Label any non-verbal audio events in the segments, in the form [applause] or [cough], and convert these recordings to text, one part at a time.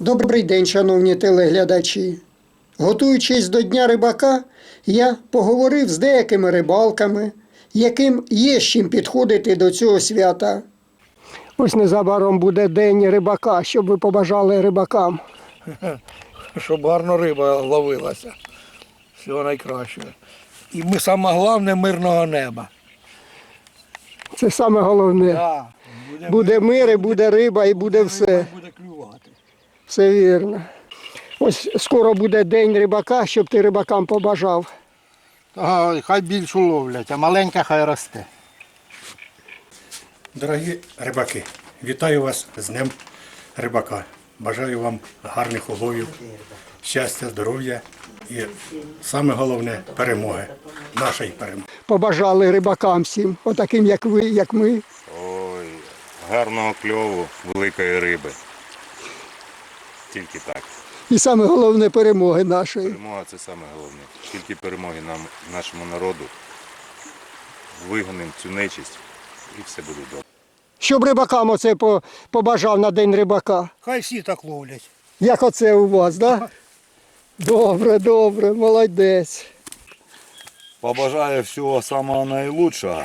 Добрий день, шановні телеглядачі. Готуючись до Дня рибака, я поговорив з деякими рибалками, яким є з чим підходити до цього свята. Ось незабаром буде День рибака, щоб ви побажали рибакам. [laughs] щоб гарно риба ловилася. Всього найкращого. І ми саме головне мирного неба. Це саме головне. Да, Буде мир, і буде риба, і буде все. буде. Все вірно. Ось скоро буде День рибака, щоб ти рибакам побажав. Ага, хай більшу ловлять, а маленька хай росте. Дорогі рибаки, вітаю вас з Днем рибака. Бажаю вам гарних уловів, щастя, здоров'я і саме головне перемоги, нашої перемоги. Побажали рибакам всім, отаким, як ви, як ми. Ой, гарного кльову, великої риби. Тільки так. І саме головне перемоги нашої. Перемога це саме головне. Тільки перемоги нам, нашому народу. Вигонимо цю нечисть і все буде добре. Щоб рибакам оце побажав на День рибака. Хай всі так ловлять. Як оце у вас, так? Да? Добре, добре, молодець. Побажаю всього самого найлучшого.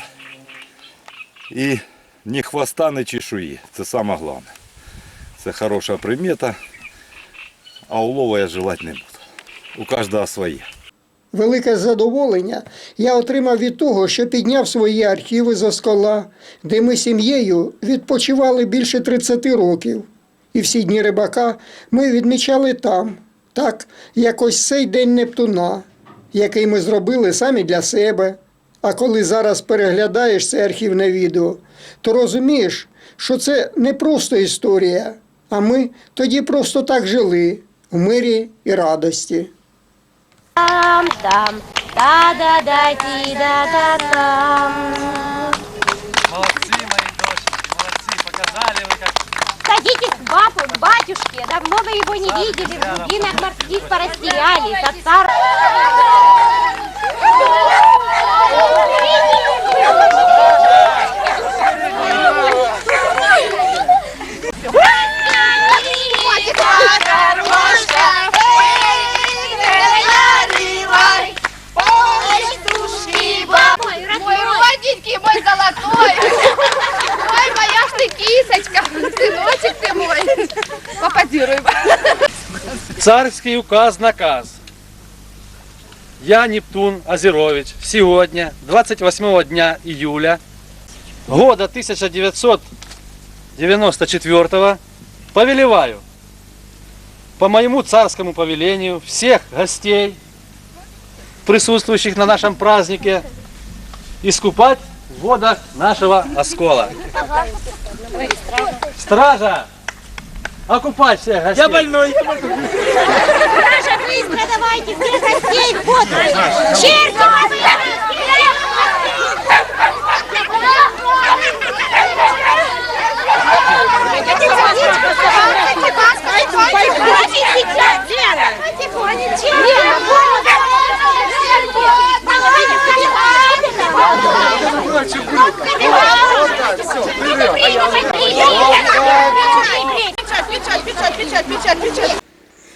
І ні хвоста, ні чешуї. Це саме головне. Це хороша примета. А улова я желати не буду. У кожного своє. Велике задоволення я отримав від того, що підняв свої архіви зо скола, де ми сім'єю відпочивали більше 30 років. І всі дні рибака ми відмічали там, так, як ось цей день Нептуна, який ми зробили самі для себе. А коли зараз переглядаєш це архівне відео, то розумієш, що це не просто історія, а ми тоді просто так жили в мирі і радості. Там, там, да-да-да, ти-да-да-там. Молодцы, мои доченьки, молодцы, показали вы как Садитесь к бабу, к батюшке, давно вы его не видели, в глубинах морских порастерялись, от Попозируй. царский указ наказ. Я, Нептун Азерович, сегодня, 28 дня июля, года 1994 повелеваю по моему царскому повелению всех гостей, присутствующих на нашем празднике, искупать в водах нашего оскола. Стража! Окупать всех гостей! Я больной! Саша, быстро давайте, все гостей в воду! Черти